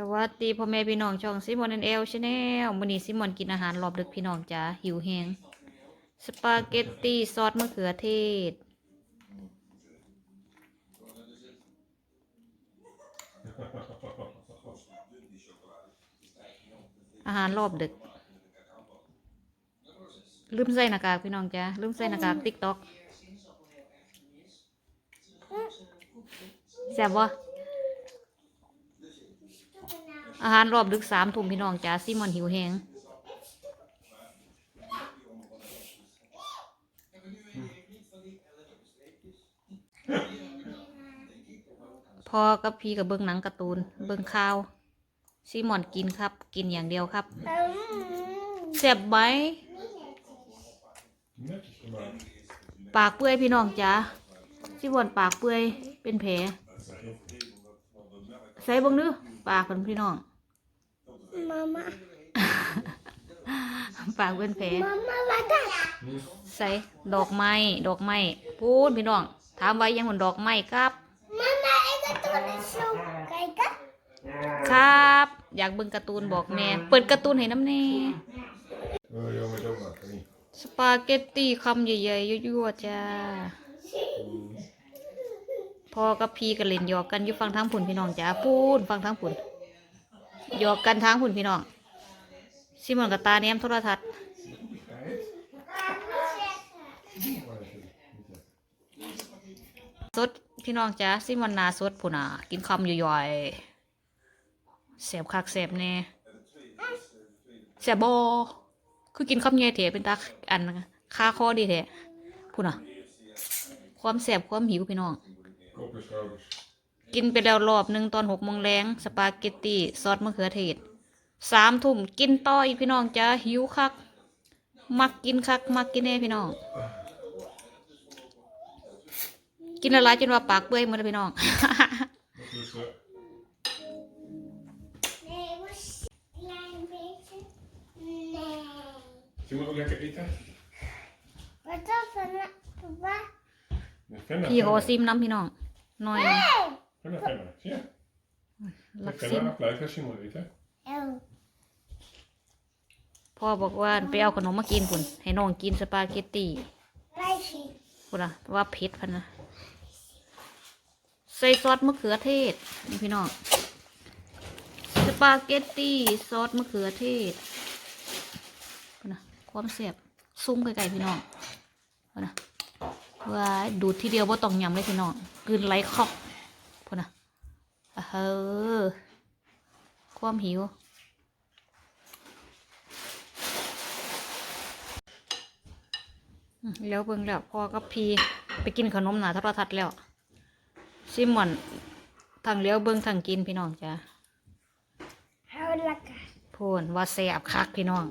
สวัสดีพ่อแม่พี่น้องช่องซิมอนแอนเอลชาแนลมื้อนี้ซิมอนกินอาหารรอบดึกพี่น้องจ้าหิวแฮงสปาเกตตี้ซอสมะเขือเทศ อาหารรอบดึก ลืมใส่หน้ากากพี่น้องจ้าลืมใส่หน้ากากติ๊กต็อกแซ่บวะ อาหารรอบดึกสามทุ่มพี่น้องจ้าซิมอนหิวแหงพอกับพี่กับเบิ้งหนังการ์ตูน เบิ้งข่าว ซิมอนกินครับ กินอย่างเดียวครับเสียบไหมปากเปื่อยพี่น้องจ้าซิมอนปากเปื่อยเป็นแผลใส่บิ้งเด้อ ปากเป็นพี่น้อง Mama, ปากเป็นแผล mama, wat dat? ใส่ดอกไม้ดอกไม้พูดพี่น้อง ถามไว้ยังเหมือนดอกไม้ครับ Mama, ik ga toch eens zo kijken. ครับ อยากเบิ่งการ์ตูนบอกแม่ เปิดการ์ตูนให้น้ำแน่ Oh, ja, met ook maken. Niet. สปาเกตตี้คำใหญ่ๆยั่วๆจ้า พ่อกับพี่ก็เล่นหยอกกันอยู่ฟังทางผุนพี่น้องจ้าพูดฟังทางผุนหยอกกันทางผุนพี่น้องซิมอนกับตาเนียมโทรทัศน์สดพี่น้องจ้าซิมอนนาสดผุนอะกินคำย่อยๆแสบคักแสบแน่แสบบอคือกินคำใหญ่เถอะเป็นตาอันคาคอดีเถะพูน่ะ ความแสบความหิวพี่น้อง Kop en schouders. กินไปแล้วรอบหนึ่งตอนหกโมงแรงสปาเกตตี้ซอสมะเขือเทศสามทุ่มกินต่ออีกพี่น้องจ้าหิวคัก มักกินคัก มักกินแน่พี่น้อง กินละลายจนว่าปากเปื่อยหมดเลยพี่น้อง Dat is uh, Nee, was een klein beetje. Nee. Zullen we ook lekker eten? Wat dan van papa? Met Fenna. พี่โห Fenna. ซิมน้ำพี่น้อง หน่อยหนึ่ง Fenna, Fenna. Zie je? ลัก Met ซิม Fenna blijven Simon eten. Oh. พ่อบอกว่าไปเอาขนมมากินพุ่นให้น้องกินสปาเกตตี้ Rijstje. พุ่นอะว่าเผ็ดพันนะใส่ซอสมะเขือเทศนี่พี่น้องสปาเกตตี้ซอสมะเขือเทศพุ่นนะความแซ่บซุ้มไก่ๆพี่น้องพุ่นนะ ว่าดูดทีเดียวว่าต้องยำเลยพี่น้องกลืนไหลคอกพุ่นนะอะเฮ้อความหิวอืมแล้วเบิ่งแล้วพ่อกับพี่ไปกินขนมหนาโทรทัศน์แล้วซิมอนทางเลี้ยวเบิ่งทางกินพี่น้องจ้ะ Hou lekker. พูนว่าแสบคักพี่น้อง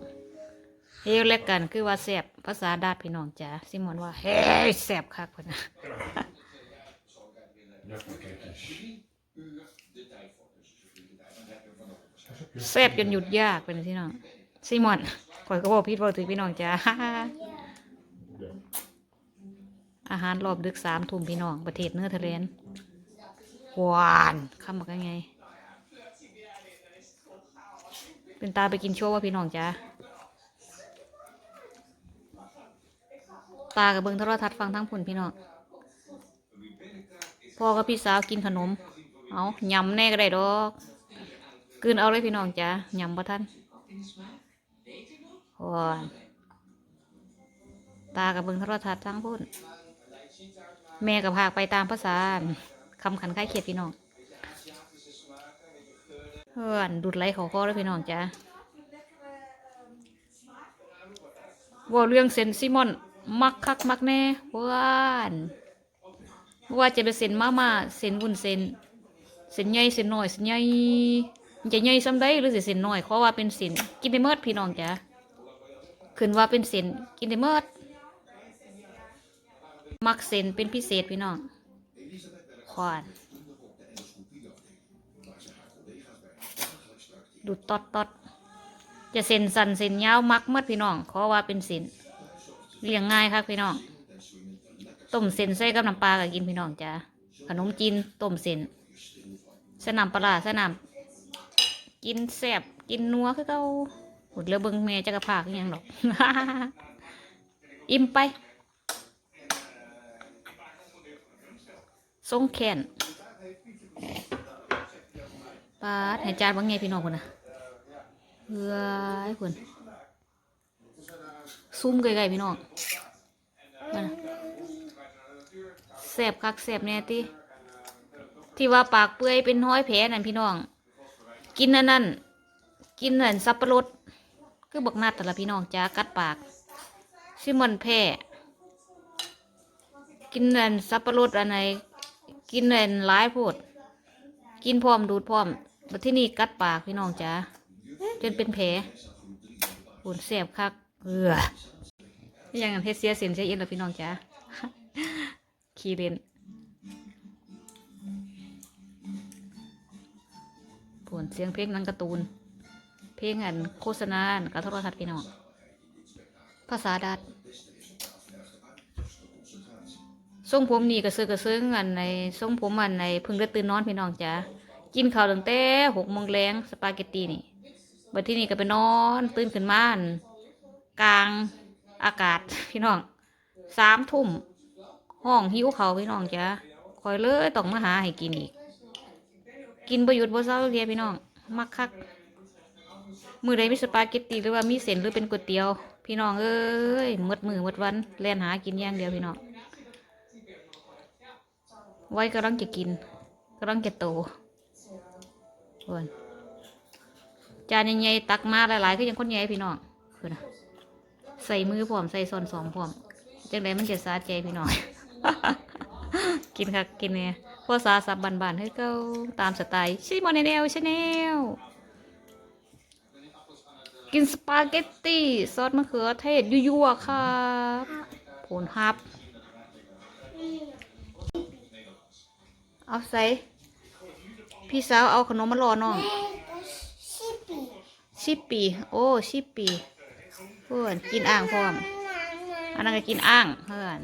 เรียกเล็กกันคือว่าแสบภาษาดาดพี่น้องจ้ะซิมอนว่าเฮ้ยแสบคักพุ่นนะแสบจนหยุดยากเป็นพี่น้องซิมอนข่อยก็บอกพี่บอกถือพี่น้องจ้ะ Ja. อาหารรอบดึกสามทุ่มพี่น้องประเทศเนอร์เทเลนหวานคำบอกยังไง เป็นตาไปกินโชว์ว่าพี่น้องจ้า ตากับเบิงโทรทัศน์ฟังทั้งผุนพี่น้องพ่อกับพี่สาวกินขนม เอายำแน่ก็ได้ดอกกลืนเอาเลยพี่น้องจ้ายำบ่ทันหวตากับเบิงโทรทัศน์ทั้งพุ่นแม่กับพากไปตามภาษาคำขันค่ายเขียดพี่น้องเพื่อนดูดไหลเขาคอเลยพี่น้องจ้าว่าเรื่องเซนซิมอน มักคักมักแน่หวานว่าจะเป็นเซนมามาเซนวุ้นเซนเซนใหญ่เซนน้อยเซนใหญ่จะใหญ่ซ้ำได้หรือสิเซนน้อยเพราะว่าเป็นเซนกินได้เมิดพี่น้องจ้าขึ้นว่าเป็นเซนกินได้เมิดมักเซนเป็นพิเศษพี่น้องควานดูดตอดตอดจะเซนสันเซนยาวมักเมดพี่น้องขอว่าเป็นเซน เลี้ยงง่ายครับพี่น้องต้มเซนใส่กับน้ำปลาก็กินพี่น้องจ้าขนมจีนต้มเซนสน้ำปลาร้าใส่น้กินแซ่บกินนัวคือเก่าหดเรือเบิงแม่จักรพรรดิอิหยังหรอก อิ่มไปทรงแขนปาดให้จานบางไงพี่น้องคนนะเฮ้ยคน ซุ่มไกลๆพี่น้องแสบคักแสบแน่ติที่ว่าปากเปื่อยเป็นห้อยแผลนั่นพี่น้อง กินอันนั่นกินนั่นสับปะรดคือบักนัดแต่ละพี่น้องจ้ากัดปากซิมอนแพ้กินนั่นสับปะรดอันไหนกินนั่นหลายโพดกินพร้อมดูดพร้อมบัดที่นี่กัดปากพี่น้องจ้าจนเป็นแผลปวดแสบคัก เออยังอันเทเสียเสียนเสียเอ็นแล้วพี่น้องจ้าขี้เล่นปวดเสียงเพลงนังการ์ตูน เพลงอันโฆษณาการโทรทัศน์พี่น้อง ภาษาดัดทรงผมนี่กระซือกระเซิงอันในทรงผมอันในพึ่งได้ตื่นนอนพี่น้องจ้ากินข้าวตั้งแต่หกโมงแรงสปาเกตตีนี่บัดที่นี่ก็ไปนอนตื่นขึ้นมาอัน กลางอากาศพี่น้องสามทุ่มห้องหิวเขาพี่น้องจ้าคอยเลยต้องมาหาให้กินอีก กินประยุทธ์บ่เศร้าเรียพี่น้องมักคักมือใดมีสปาเกตตีหรือว่ามีเส้นหรือเป็นก๋วยเตี๋ยว พี่น้องเอ้ยมดมือมดวันแล่นหากินอย่างเดียวพี่น้องไว้กำลังจะกินกำลังจะโตโอนจานใหญ่ๆตักมาหลายๆก็ยังคนใหญ่พี่น้องคือนะ ใส่มือพร้อมใส่ซอนสองพร้อมจังไดมันจะสาใจพี่น้อง กินคักกินเนี่ยพวกสาสับบานๆให้เก้าตามสไตล์ชิมอนแนลชาแนลกินสปาเกตตี้ซอสมะเขือเทศยั่วๆครับผลฮับ เอาใส่พี่สาวเอาขนมมารอน้องชิปปี โอ้ ชิปปี เพื่อนกินอ่างพร้อมอันนั้นก็กินอ่างเพื่อน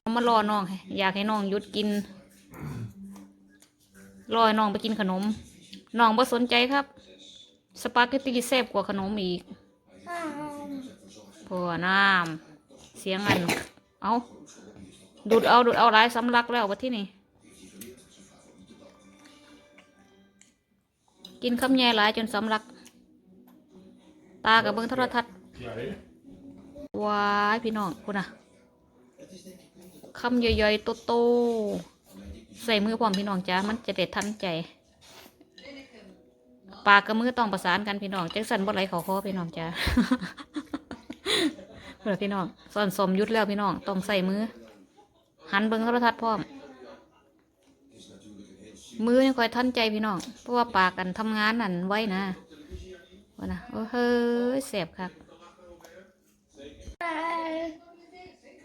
เอามารอน้อง อยากให้น้องหยุดกินรอหน้องไปกินขนมน้องบ่สนใจครับ สปาเกตตี้แซ่บกว่าขนมอีก Um, พอน้ำเสียงอัน เอาดูดเอาดูดเอาหลายสำลักแล้ววะที่นี่ กินคำแย่หลายจนสำลัก ตากับเบิ้งโทรทัศน์ Larry? วายพี่น้องคุณอะคำย่อยๆ โตๆ ใส่มือพร้อมพี่น้องจ้ามันจะเด็ดทันใจ ปากกับมือต้องประสานกันพี่น้องจังสันบ่ไหลขาคอพี่น้องจ้าเพื่อพี่น้องสอนสมยุทธแล้วพี่น้องต้องใส่มือ หันเบิ้งโทรทัศน์พร้อม มือนี่คอยทันใจพี่น้องเพราะว่าปากกันทำงานนั่นไว้นะ ว่านะโอ้เฮ้ยเสียบครับ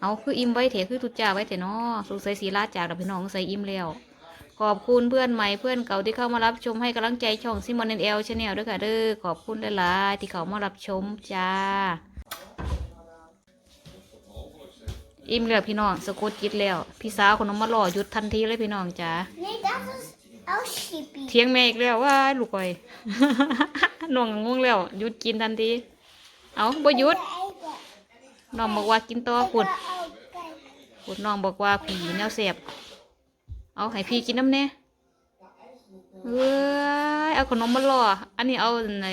เอาคืออิ่มไว้เถอะคือตุจ่าไว้เถอะเนาะสงสัยสีลาจากเราพี่น้องใส่อิ่มแล้วขอบคุณเพื่อนใหม่เพื่อนเก่าที่เข้ามารับชมให้กำลังใจช่องซิมอนเอลชาแนลด้วยค่ะเด้อขอบคุณหลายๆที่เขามารับชมจ้า อิ่มแล้วพี่น้องสะกดจิตแล้ว พี่สาวคนน้องมารอหยุดทันทีเลยพี่น้องจ้า เทียงแม่อีกแล้วว่าลูกก้อยน้องงงแล้วหยุดกินทันทีเอาบ่หยุดน้องบอกว่ากินต่อขุด Oh, kijk. ขุดน้องบอกว่าผีแนวเสียบเอาให้พี่กินน้ำเน่เอ้ยเอาขนมมาล่ออันนี้เอาใน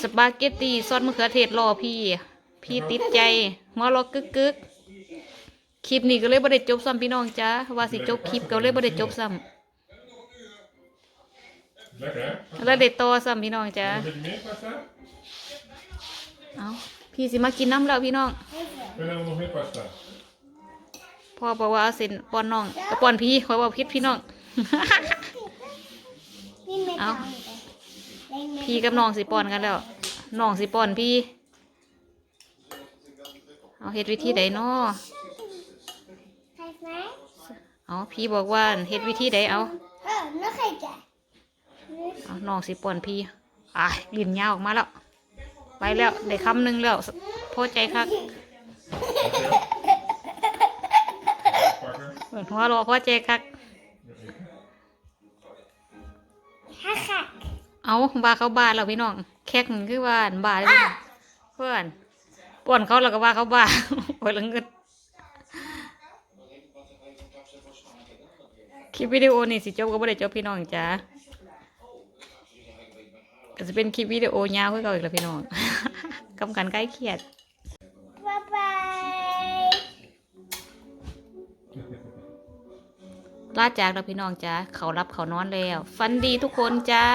สปาเกตตีซอสมะเขือเทศล่อพี่ พี่ติดใจหัวเรอกึกกึกคลิปนี้ก็เลยบ่ได้จบซ้ำพี่น้องจ้าว่าสิจบคลิปก็เลยบ่ได้จบซ้ำ แล้วได้ต่อซ้ำพี่น้องจ้า Nog een beetje meer pasta? เอาพี่สิมากินน้ำแล้วพี่น้อง Wil je nog meer pasta? พ่อบอกว่าเอาเส้นป้อนน้องเอาป้อนพี่ขอยบอกพิษพี่น้อง Niet met Au. handen. Nee, met พี่กับน้องสิป้อนกันแล้วน้องสิป้อนพี่ เอาเฮ็ดวิธีใดเนาะ Geef mij. เอาพี่บอกว่าเฮ็ดวิธีใดเอา Oh, nog eentje. Nu เอาน้องสิป้อนพี่อะลิ้นยาวออกมาแล้ว ไปแล้วได้คำหนึ่งแล้วพอใจคัก Pakken. เปิดหัวเรอพอใจคักเอาบาเขาบาแล้วพี่น้องแคกมันคือว่าอันบาเลยพี่น้องเพื่อนป่วนเขาแล้วก็ว่าเขาบาโอ้ยแล้วเงินคลิปวิดีโอนี่สิจบก็ไม่ได้จบพี่น้องจ้า ก็จะเป็นคลิปวิดีโอยาวขึ้นเก่าอีกแล้วพี่น้องกำกันใกล้เคียด Bye bye. ลาจากแล้วพี่น้องจ้าเขารับเขานอนแล้ว ฟันดีทุกคนจ้า